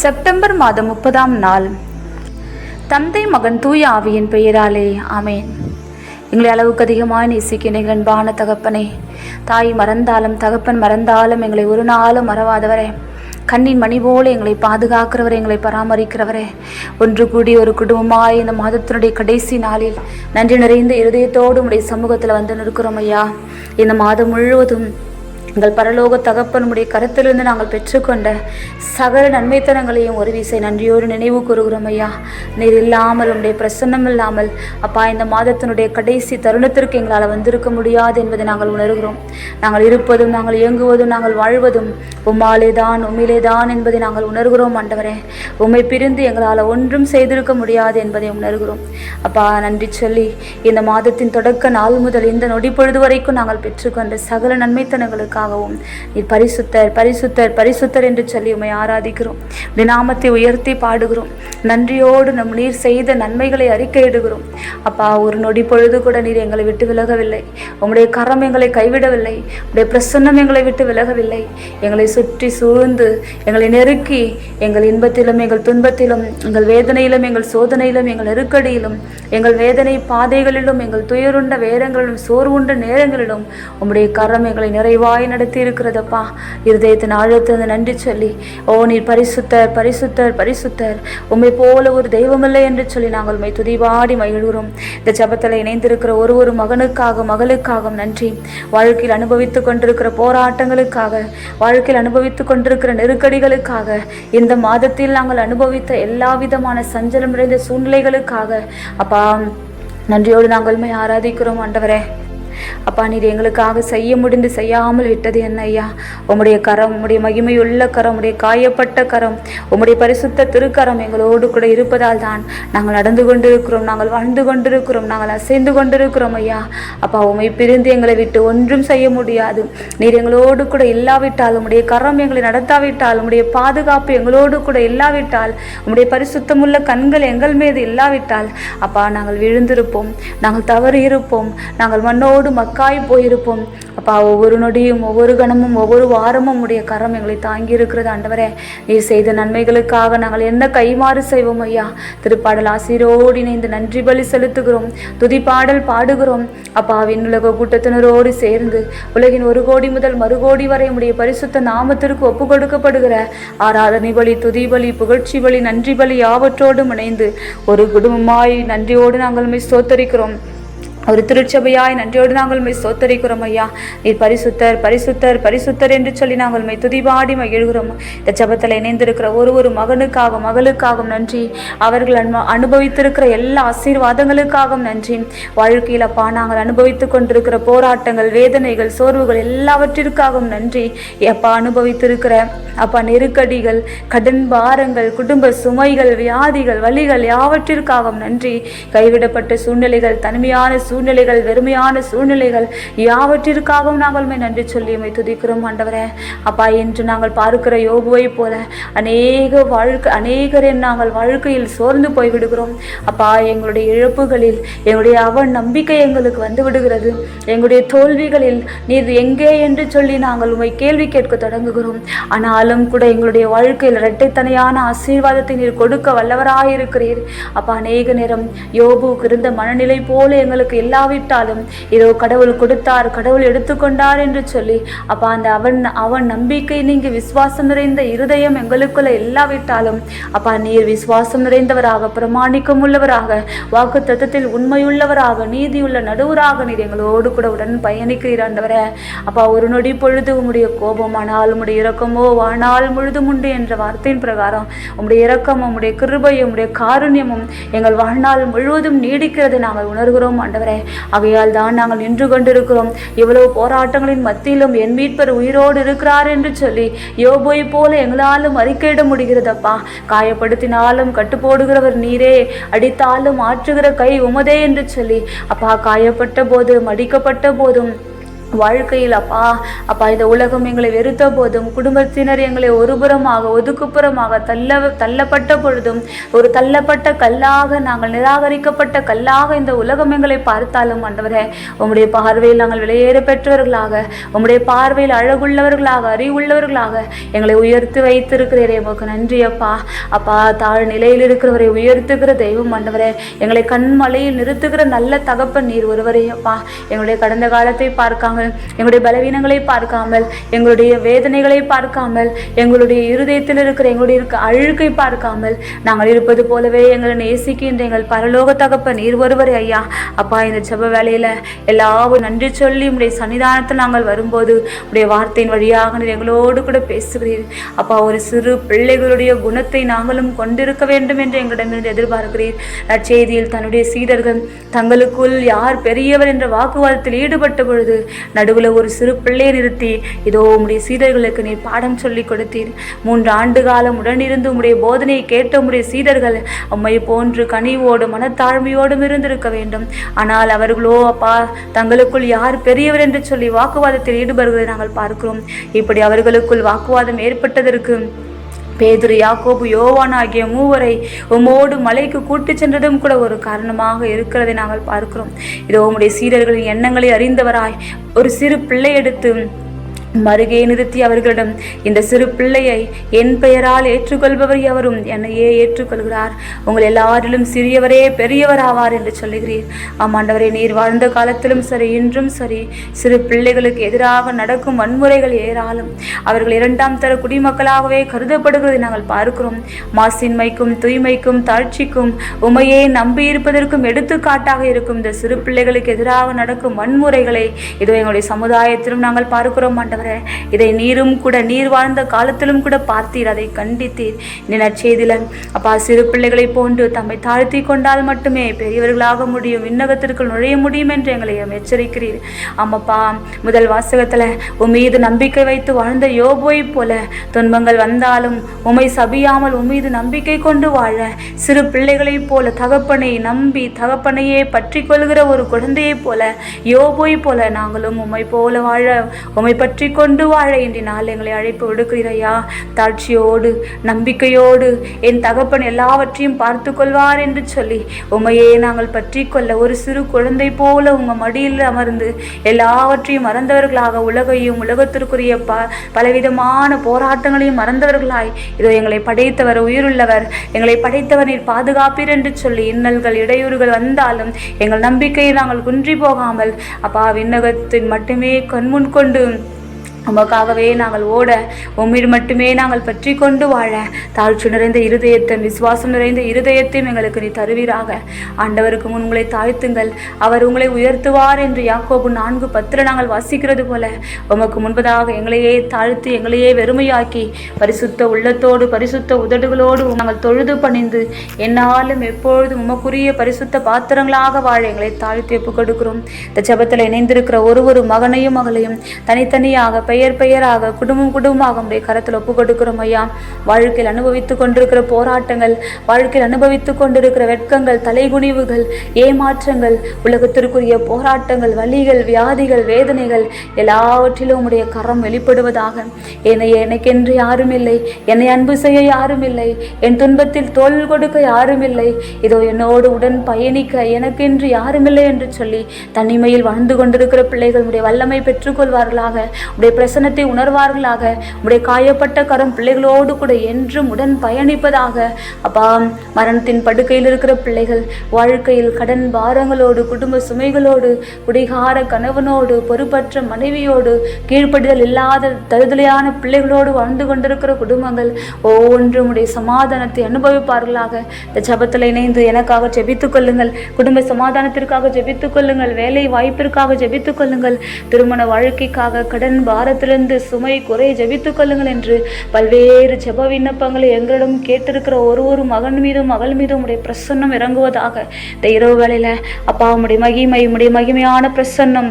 September மாதம் முப்பதாம் நாள். தந்தை மகன் தூய ஆவியின் பெயராலே ஆமேன். எங்களை அளவுக்கு அதிகமாக நேசிக்கின்ற எங்கள் அன்பான தகப்பனே தாய் மறந்தாலும் தகப்பன் மறந்தாலும் எங்களை ஒரு நாளும் மறவாதவரே. கண்ணின் மணி போல எங்களை பாதுகாக்கிறவரே எங்களை பராமரிக்கிறவரே. ஒன்று கூடி ஒரு குடும்பமாய் இந்த மாதத்தினுடைய கடைசி நாளில் நன்றி நிறைந்த இருதயத்தோடு உடைய சமூகத்தில் வந்து நிற்கிறோம் ஐயா. இந்த மாதம் முழுவதும் எங்கள் பரலோக தகப்பனுடைய கருத்திலிருந்து நாங்கள் பெற்றுக்கொண்ட சகல நன்மைத்தனங்களையும் ஒரு வீசை நன்றியோடு நினைவு கூறுகிறோம் ஐயா. நீர் இல்லாமல் உடைய பிரசன்னம் இல்லாமல் அப்பா இந்த மாதத்தினுடைய கடைசி தருணத்திற்கு எங்களால் வந்திருக்க முடியாது என்பதை நாங்கள் உணர்கிறோம். நாங்கள் இருப்பதும் நாங்கள் இயங்குவதும் நாங்கள் வாழ்வதும் உம்மாலே தான் உம்மிலே தான் என்பதை நாங்கள் உணர்கிறோம் ஆண்டவரே. உம்மை பிரிந்து எங்களால் ஒன்றும் செய்திருக்க முடியாது என்பதை உணர்கிறோம். அப்பா நன்றி சொல்லி இந்த மாதத்தின் தொடக்க நாள் முதல் இந்த நொடி பொழுது வரைக்கும் நாங்கள் பெற்றுக்கொண்ட சகல நன்மைத்தனங்களுக்காகவும் நீர் பரிசுத்தர் பரிசுத்தர் பரிசுத்தர் என்று சொல்லி உண்மை ஆராதிக்கிறோம். உம்முடைய நாமத்தை உயர்த்தி பாடுகிறோம். நன்றியோடு நம் நீர் செய்த நன்மைகளை அறிக்கையிடுகிறோம். அப்பா ஒரு நொடி பொழுது கூட நீர் எங்களை விட்டு விலகவில்லை. உம்முடைய கரம் எங்களை கைவிடவில்லை. உடைய பிரசன்னம் எங்களை விட்டு விலகவில்லை. எங்களை சுற்றி சூழ்ந்து எங்களை நெருக்கி எங்கள் இன்பத்திலும் எங்கள் துன்பத்திலும் எங்கள் வேதனையிலும் எங்கள் சோதனையிலும் எங்கள் நெருக்கடியிலும் எங்கள் வேதனை பாதைகளிலும் எங்கள் துயருண்ட வேதங்களிலும் சோர்வுண்ட நேரங்களிலும் உம்முடைய கரம் எங்களை நிறைவாய் நடத்தி இருக்கிறதப்பா இருதயத்தின் ஆழத்தை நன்றி சொல்லி ஓ நீர் பரிசுத்தர் பரிசுத்தர் பரிசுத்தர். உண்மை போல ஒரு தெய்வமில்லை என்று சொல்லி நாங்கள் உண்மை துதிவாடி மகிழ்கிறோம். இந்த ஜபத்தில் இணைந்திருக்கிற ஒரு ஒரு மகனுக்காக மகளுக்காக நன்றி. வாழ்க்கையில் அனுபவித்துக் கொண்டிருக்கிற போராட்டங்களுக்காக வாழ்க்கையில் அனுபவித்துக் கொண்டிருக்கிற நெருக்கடிகளுக்காக இந்த மாதத்தில் நாங்கள் அனுபவித்த எல்லா விதமான சஞ்சலம் நிறைந்த சூழ்நிலைகளுக்காக அப்பா நன்றியோடு நாங்கள் ஆராதிக்கிறோம் ஆண்டவரே. அப்பா நீர் எங்களுக்காக செய்ய முடிந்து செய்யாமல் விட்டது என்ன ஐயா? உம்முடைய கரம் உம்முடைய மகிமையுள்ள கரம் உம்முடைய காயப்பட்ட கரம் உம்முடைய பரிசுத்த திருக்கரம் எங்களோடு கூட இருப்பதால் தான் நாங்கள் நடந்து கொண்டிருக்கிறோம் நாங்கள் வாழ்ந்து கொண்டிருக்கிறோம் நாங்கள் அசைந்து கொண்டிருக்கிறோம் ஐயா. அப்பா உம்மை பிரிந்து எங்களை விட்டு ஒன்றும் செய்ய முடியாது. நீர் எங்களோடு கூட இல்லாவிட்டால் உம்முடைய கரம் எங்களை நடத்தாவிட்டால் உம்முடைய பாதுகாப்பு எங்களோடு கூட இல்லாவிட்டால் உம்முடைய பரிசுத்தமுள்ள கண்கள் எங்கள் மீது இல்லாவிட்டால் அப்பா நாங்கள் விழுந்திருப்போம் நாங்கள் தவறு இருப்போம் நாங்கள் மண்ணோடு மக்காய் போயிருப்போம். அப்பா ஒவ்வொரு நொடியும் ஒவ்வொரு கணமும் ஒவ்வொரு வாரமும் உடைய கரம் எங்களை தாங்கி இருக்கிறது ஆண்டவரே நீர் செய்த நன்மைகளுக்காக நாங்கள் என்ன கைமாறு செய்வோம் ஐயா? திருப்பாடல் ஆசிரோடு இணைந்து நன்றி பலி செலுத்துகிறோம். துதிப்பாடல் பாடுகிறோம். அப்பா விண்ணுலக கூட்டத்தினரோடு சேர்ந்து உலகின் ஒரு கோடி முதல் மறுகோடி வரை உடைய பரிசுத்த நாமத்திற்கு ஒப்பு கொடுக்கப்படுகிற ஆராதனை பலி துதி பலி புகழ்ச்சி பலி நன்றி பலி யாவற்றோடும் இணைந்து ஒரு குடும்பமாய் நன்றியோடு நாங்கள் சோத்தரிக்கிறோம் ஸ்தோத்தரிக்கிறோம். ஒரு திருச்சபையாய் நன்றியோடு நாங்கள் உண்மை சோத்தரிக்கிறோம் ஐயா. நீர் பரிசுத்தர் பரிசுத்தர் பரிசுத்தர் என்று சொல்லி நாங்கள் உண்மை துதிபாடி மகிழ்கிறோம். இந்த ஜபத்தில் இணைந்திருக்கிற ஒரு ஒரு மகனுக்காகவும் மகளுக்காகவும் நன்றி. அவர்கள் அனு அனுபவித்திருக்கிற எல்லா ஆசீர்வாதங்களுக்காகவும் நன்றி. வாழ்க்கையில் அப்பா நாங்கள் அனுபவித்து கொண்டிருக்கிற போராட்டங்கள் வேதனைகள் சோர்வுகள் எல்லாவற்றிற்காகவும் நன்றி. அப்பா அனுபவித்திருக்கிற அப்பா நெருக்கடிகள் கடன் பாரங்கள் குடும்ப சுமைகள் வியாதிகள் வலிகள் யாவற்றிற்காகவும் நன்றி. கைவிடப்பட்ட சூழ்நிலைகள் தனிமையான சூழ்நிலைகள் வெறுமையான சூழ்நிலைகள் யாவற்றிற்காகவும் நாங்கள் நன்றி சொல்லி உண்மை துதிக்கிறோம் ஆண்டவரே. அப்பா என்று நாங்கள் பார்க்கிற யோகுவை போல அநேக வாழ்க்கை அநேகரின் நாங்கள் வாழ்க்கையில் சோர்ந்து போய்விடுகிறோம். அப்பா எங்களுடைய இழப்புகளில் எங்களுடைய அவ நம்பிக்கை எங்களுக்கு வந்து விடுகிறது. எங்களுடைய தோல்விகளில் நீர் எங்கே என்று சொல்லி நாங்கள் உண்மை கேள்வி கேட்க தொடங்குகிறோம். ஆனாலும் கூட எங்களுடைய வாழ்க்கையில் இரட்டைத்தனையான ஆசீர்வாதத்தை நீர் கொடுக்க வல்லவராயிருக்கிறீர். அப்பா அநேக நேரம் யோபுக்கு இருந்த மனநிலை போல எங்களுக்கு இல்லாவிட்டாலும் ஏதோ கடவுள் கொடுத்தார் கடவுள் எடுத்துக்கொண்டார் என்று சொல்லி அப்பா அந்த அவன் அவன் நம்பிக்கை நீங்க விசுவாசம் நிறைந்த இருதயம் எங்களுக்குள்ள இல்லாவிட்டாலும் அப்பா நீர் விசுவாசம் நிறைந்தவராக பிரமாணிக்கம் உள்ளவராக வாக்கு தத்துவத்தில் உண்மையுள்ளவராக நீதியுள்ள நடுவராக நீர் எங்களோடு கூட உடன் பயணிக்கிறீர் ஆண்டவரே. அப்பா ஒரு நொடி பொழுது உங்களுடைய கோபம் ஆனால் உடைய இரக்கமோ வாழ்நாள் முழுதும் உண்டு என்ற வார்த்தையின் பிரகாரம் உம்முடைய இரக்கம் உம்முடைய கிருபையும் உம்முடைய காருண்யமும் எங்கள் வாழ்நாள் முழுவதும் நீடிக்கிறது நாங்கள் உணர்கிறோம் ஆண்டவரே. ஆகையால் தான் நாங்கள் நின்று கொண்டிருக்கிறோம். இவ்வளவு போராட்டங்களின் மத்தியிலும் என் மீட்பர் உயிரோடு இருக்கிறார் என்று சொல்லி யோபோய் போல எங்களாலும் அறிக்கையிட முடிகிறதப்பா. காயப்படுத்தினாலும் கட்டுப்போடுகிறவர் நீரே. அடித்தாலும் ஆற்றுகிற கை உமதே என்று சொல்லி. அப்பா காயப்பட்ட போதும் மடிக்கப்பட்ட போதும் வாழ்க்கையில் அப்பா அப்பா இந்த உலகம் எங்களை வெறுத்த போதும் குடும்பத்தினர் எங்களை ஒருபுறமாக ஒதுக்குப்புறமாக தள்ள தள்ளப்பட்ட பொழுதும் ஒரு தள்ளப்பட்ட கல்லாக நாங்கள் நிராகரிக்கப்பட்ட கல்லாக இந்த உலகம் எங்களை பார்த்தாலும் ஆண்டவரே உம்முடைய பார்வையில் நாங்கள் வெளியேற பெற்றவர்களாக உம்முடைய பார்வையில் அழகுள்ளவர்களாக அறிவுள்ளவர்களாக எங்களை உயர்த்தி வைத்திருக்கிறீரே உமக்கு நன்றி அப்பா. அப்பா தாழ் நிலையில் இருக்கிறவரை உயர்த்துகிற தெய்வம் ஆண்டவரே எங்களை கண்மலையில் நிறுத்துகிற நல்ல தகப்பன் நீர் ஒருவரே அப்பா. எங்களுடைய கடந்த காலத்தை பார்க்காங்க பார்க்காமல் எங்களுடைய பலவீனங்களை பார்க்காமல் எங்களுடைய வேதனைகளை பார்க்காமல் எங்களுடைய இருதயத்தில் இருக்கிற எங்களுடைய இருக்க அழுக்கை பார்க்காமல் நாங்கள் இருப்பது போலவே எங்களை நேசிக்கின்ற எங்கள் பரலோக தகப்ப நீர் ஒருவரே ஐயா. அப்பா இந்த ஜப வேலையில எல்லாரும் நன்றி சொல்லி உடைய சன்னிதானத்தில் நாங்கள் வரும்போது உடைய வார்த்தையின் வழியாக நீர் எங்களோடு கூட பேசுகிறீர். அப்பா ஒரு சிறு பிள்ளைகளுடைய குணத்தை நாங்களும் கொண்டிருக்க வேண்டும் என்று எங்களிடமிருந்து எதிர்பார்க்கிறீர். நற்செய்தியில் தன்னுடைய சீடர்கள் தங்களுக்குள் யார் பெரியவர் என்ற வாக்குவாதத்தில் ஈடுபட்ட பொழுது நடுவில் ஒரு சிறு பிள்ளையை நிறுத்தி இதோ உம்முடைய சீடர்களுக்கு நீர் பாடம் சொல்லி கொடுத்தீர். மூன்று ஆண்டு காலம் உடனிருந்து உம்முடைய போதனையை கேட்ட உம்முடைய சீடர்கள் உம்மை போன்று கனிவோடு மனத்தாழ்மையோடும் இருந்திருக்க வேண்டும். ஆனால் அவர்களோ அப்பா தங்களுக்குள் யார் பெரியவர் என்று சொல்லி வாக்குவாதத்தில் ஈடுபடுவதை நாங்கள் பார்க்கிறோம். இப்படி அவர்களுக்குள் வாக்குவாதம் ஏற்பட்டதற்கு பேதுரு யாக்கோபு யோவான் ஆகிய மூவரை உம்மோடு மலைக்கு கூட்டிச் சென்றதும் கூட ஒரு காரணமாக இருக்கிறதை நாங்கள் பார்க்கிறோம். இதோ உம்முடைய சீடர்களின் எண்ணங்களை அறிந்தவராய் ஒரு சிறு பிள்ளை எடுத்து மருகே நிறுத்தி அவர்களிடம் இந்த சிறு பிள்ளையை என் பெயரால் ஏற்றுக்கொள்பவர் எவரும் என்னையே ஏற்றுக்கொள்கிறார். உங்கள் எல்லாரிலும் சிறியவரே பெரியவர் ஆவார் என்று சொல்லுகிறீர். ஆமாண்டவரே நீர் வாழ்ந்த காலத்திலும் சரி இன்றும் சரி. சிறு பிள்ளைகளுக்கு எதிராக நடக்கும் வன்முறைகள் ஏராளம். அவர்கள் இரண்டாம் தர குடிமக்களாகவே கருதப்படுகிறதை நாங்கள் பார்க்கிறோம். மாசின்மைக்கும் தூய்மைக்கும் தாழ்ச்சிக்கும் உமையே நம்பியிருப்பதற்கும் எடுத்துக்காட்டாக இருக்கும் இந்த சிறு பிள்ளைகளுக்கு எதிராக நடக்கும் வன்முறைகளை இதோ எங்களுடைய சமுதாயத்திலும் நாங்கள் பார்க்கிறோம் ஆண்டவர். இதை நீரும் கூட நீர் வாழ்ந்த காலத்திலும் கூட பார்த்தீர். அதை கண்டித்தீர். இந்த அப்பா சிறு பிள்ளைகளை போன்று தம்மை தாழ்த்தி கொண்டால் மட்டுமே பெரியவர்களாக முடியும். விண்ணகத்திற்குள் நுழைய முடியும் என்று எங்களை எச்சரிக்கிறீர். ஆமாப்பா முதல் வாசகத்துல உன் மீது நம்பிக்கை வைத்து வாழ்ந்த யோபோய் போல துன்பங்கள் வந்தாலும் உமை சபியாமல் உன் மீது நம்பிக்கை கொண்டு வாழ. சிறு பிள்ளைகளைப் போல தகப்பனை நம்பி தகப்பனையே பற்றி கொள்கிற ஒரு குழந்தையைப் போல யோபோய் போல நாங்களும் உம்மை போல வாழ. உம்மை பற்றி கொண்டு வாழ இன்றைய நாள் எங்களை அழைப்பு விடுக்கிறீரையா? தாட்சியோடு நம்பிக்கையோடு என் தகப்பன் எல்லாவற்றையும் பார்த்து கொள்வார் என்று சொல்லி உமையே நாங்கள் பற்றி கொள்ள ஒரு சிறு குழந்தை போல உங்கள் மடியில் அமர்ந்து எல்லாவற்றையும் மறந்தவர்களாக உலகையும் உலகத்திற்குரிய ப பலவிதமான போராட்டங்களையும் மறந்தவர்களாய் இதோ எங்களை படைத்தவர் உயிருள்ளவர் எங்களை படைத்தவர் நீர் பாதுகாப்பீர் என்று சொல்லி இன்னல்கள் இடையூறுகள் வந்தாலும் எங்கள் நம்பிக்கையை நாங்கள் குன்றி போகாமல் அப்பா விண்ணகத்தின் மட்டுமே கண்முன் கொண்டு உமக்காகவே நாங்கள் ஓட உம்மீது மட்டுமே நாங்கள் பற்றி கொண்டு வாழ. தாழ்ச்சி நிறைந்த இருதயத்தை விசுவாசம் நிறைந்த இருதயத்தையும் எங்களுக்கு நீ தருவீராக. ஆண்டவருக்கு முன் உங்களை தாழ்த்துங்கள். அவர் உங்களை உயர்த்துவார் என்று யாக்கோபு நான்கு பத்தில் நாங்கள் வாசிக்கிறது போல உமக்கு முன்பதாக எங்களையே தாழ்த்து எங்களையே வெறுமையாக்கி பரிசுத்த உள்ளத்தோடு பரிசுத்த உதடுகளோடு நாங்கள் தொழுது பணிந்து என்னாலும் எப்பொழுதும் உமக்குரிய பரிசுத்த பாத்திரங்களாக வாழ எங்களை தாழ்த்தி ஒப்புக் கொடுக்கிறோம் இந்த ஜபத்தில் இணைந்திருக்கிற ஒரு ஒரு மகனையும் மகளையும் தனித்தனியாக பெயர் பெயராக குடும்பம் குடும்பமாக உடைய கரத்தில் ஒப்பு கொடுக்கிறோம் ஐயா. வாழ்க்கையில் அனுபவித்துக் கொண்டிருக்கிற போராட்டங்கள் வாழ்க்கையில் அனுபவித்துக் கொண்டிருக்கிற வெட்கங்கள் தலைகுனிவுகள் ஏமாற்றங்கள் உலகத்திற்குரிய போராட்டங்கள் வலிகள் வியாதிகள் வேதனைகள் எல்லாவற்றிலும் உடைய கரம் வெளிப்படுவதாக. என்னை எனக்கென்று யாரும் இல்லை என்னை அன்பு செய்ய யாரும் இல்லை என் துன்பத்தில் தோல் கொடுக்க யாரும் இல்லை இதோ என்னோடு உடன் பயணிக்க எனக்கென்று யாருமில்லை என்று சொல்லி தனிமையில் வாழ்ந்து கொண்டிருக்கிற பிள்ளைகள் உடைய வல்லமை பெற்றுக்கொள்வார்களாக. உடைய பிரசனத்தை உணர்வார்களாக. உடைய காயப்பட்ட கரம் பிள்ளைகளோடு கூட என்றும் உடன் பயணிப்பதாக. அப்பா மரணத்தின் படுக்கையில் இருக்கிற பிள்ளைகள் வாழ்க்கையில் கடன் பாரங்களோடு குடும்ப சுமைகளோடு குடிகார கணவனோடு பொறுப்பற்ற மனைவியோடு கீழ்ப்படுதல் இல்லாத தருதலையான பிள்ளைகளோடு வாழ்ந்து கொண்டிருக்கிற குடும்பங்கள் ஒவ்வொன்றும் உடைய சமாதானத்தை அனுபவிப்பார்களாக. இந்த ஜபத்தில் இணைந்து எனக்காக ஜெபித்துக் கொள்ளுங்கள். குடும்ப சமாதானத்திற்காக ஜெபித்துக் கொள்ளுங்கள். வேலை வாய்ப்பிற்காக ஜெபித்துக் கொள்ளுங்கள். திருமண வாழ்க்கைக்காக கடன் பாரத்திலிருந்து சுமை குறை ஜபித்துக் கொள்ளுங்கள் என்று பல்வேறு ஜப விண்ணப்பங்களை எங்களிடம் கேட்டிருக்கிற ஒரு ஒரு மகன் மீதும் மகள் மீதும் உடைய பிரசன்னம் இறங்குவதாக. இந்த இரவு வேளையில அப்பா உடைய மகிமை உடைய மகிமையான பிரசன்னம்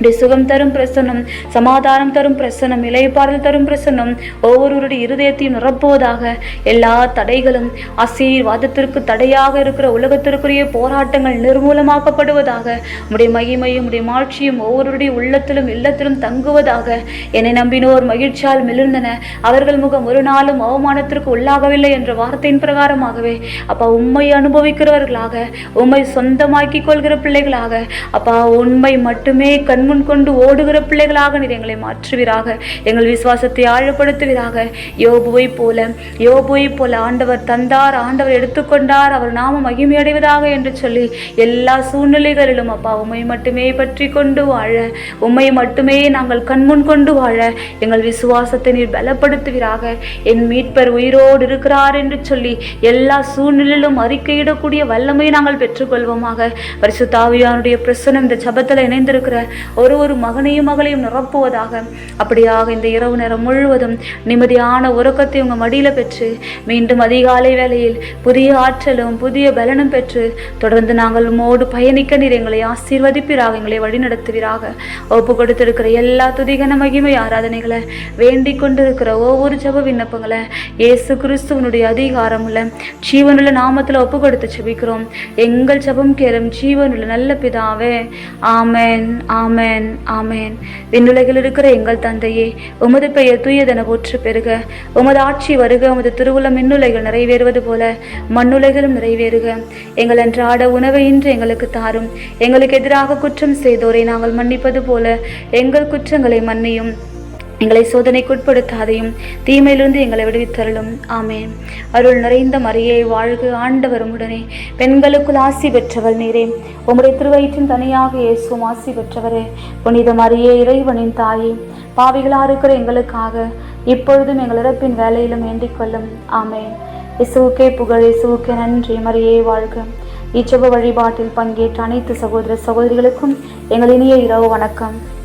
இப்படி சுகம் தரும் பிரசன்னம் சமாதானம் தரும் பிரசன்னம் இலைப்பாறுதல் தரும் பிரசன்னம் ஒவ்வொருவருடைய இருதயத்தையும் நிரப்புவதாக எல்லா தடைகளும் ஆசீர்வாதத்திற்கு தடையாக இருக்கிற உலகத்திற்குரிய போராட்டங்கள் நிர்மூலமாக்கப்படுவதாக உடைய மகிமையும் உடைய மாட்சியும் ஒவ்வொருடைய உள்ளத்திலும் இல்லத்திலும் தங்குவதாக என்னை நம்பினோர் மகிழ்ச்சியால் மிளிர்ந்தன. அவர்கள் முகம் ஒரு நாளும் அவமானத்திற்கு உள்ளாகவில்லை என்ற வார்த்தையின் பிரகாரமாகவே அப்பா உண்மை அனுபவிக்கிறவர்களாக உண்மை சொந்தமாக்கிக் கொள்கிற பிள்ளைகளாக அப்பா உண்மை மட்டுமே கண் முன் கொண்டு ஓடுகிற பிள்ளைகளாக நீர் எங்களை மாற்றுவீராக. எங்கள் விசுவாசத்தை ஆழப்படுத்துவீராக. யோபுவை போல யோபுவை போல ஆண்டவர் தந்தார் ஆண்டவர் எடுத்துக்கொண்டார் அவர் நாம மகிமையடைவதாக என்று சொல்லி எல்லா சூழ்நிலைகளிலும் அப்பா உண்மை மட்டுமே பற்றி கொண்டு வாழ உண்மை மட்டுமே நாங்கள் கண்முன் கொண்டு வாழ எங்கள் விசுவாசத்தை நீர் பலப்படுத்துவீராக. என் மீட்பர் உயிரோடு இருக்கிறார் என்று சொல்லி எல்லா சூழ்நிலையிலும் அறிக்கையிடக்கூடிய வல்லமை நாங்கள் பெற்றுக்கொள்வோமாக. பரிசுத்தாவியானுடைய பிரசனம் இந்த ஜபத்தில் இணைந்திருக்கிற ஒரு ஒரு மகனையும் மகளையும் நிரப்புவதாக. அப்படியாக இந்த இரவு நேரம் முழுவதும் நிம்மதியான உறக்கத்தை உங்கள் மடியில் பெற்று மீண்டும் அதிகாலை வேளையில் புதிய ஆற்றலும் புதிய பலனும் பெற்று தொடர்ந்து நாங்கள் மோடு பயணிக்க நீர் எங்களை ஆசீர்வதிப்பிறாக எங்களை வழிநடத்துவீராக. ஒப்பு கொடுத்திருக்கிற எல்லா துதிகன மகிமை ஆராதனைகளை வேண்டிக் கொண்டிருக்கிற ஒவ்வொரு ஜப விண்ணப்பங்களை இயேசு கிறிஸ்துவனுடைய அதிகாரமுள்ள ஜீவனுள்ள நாமத்தில் ஒப்பு கொடுத்து செபிக்கிறோம் எங்கள் ஜபம் கேளும் ஜீவனுள்ள நல்ல பிதாவே. ஆமென் ஆமேன். ஆமேன் விண்ணுலகில் இருக்கிற எங்கள் தந்தையே உமது பெயர் தூயதென போற்று பெறுக உமது ஆட்சி வருக உமது திருவுளம் மின்னுலைகள் நிறைவேறுவது போல மண்ணுலைகளும் நிறைவேறுக. எங்கள் அன்றாட உணவை இன்று எங்களுக்கு தாரும். எங்களுக்கு எதிராக குற்றம் செய்தோரை நாங்கள் மன்னிப்பது போல எங்கள் குற்றங்களை மன்னியும். எங்களை சோதனைக்குட்படுத்தாதையும் தீமையிலிருந்து எங்களை விடுவித்தருளும். ஆமேன். அருள் நிறைந்த மரியே வாழ்க ஆண்டவருமுடனே உடனே. பெண்களுக்குள் ஆசி பெற்றவர் நீரே. உம்முடைய திருவயிற்றின் தனியாக இயேசும் ஆசி பெற்றவரே. புனித மரியே இறைவனின் தாயே பாவிகளாக இருக்கிற எங்களுக்காக இப்பொழுதும் எங்கள் இறப்பின் வேலையிலும் வேண்டிக் கொள்ளும். ஆமென். இசுவுக்கே புகழ் இசுவுக்கே நன்றி. மரியே வாழ்க. இச்சப வழிபாட்டில் பங்கேற்ற அனைத்து சகோதர சகோதரிகளுக்கும் எங்கள் இனிய இரவு வணக்கம்.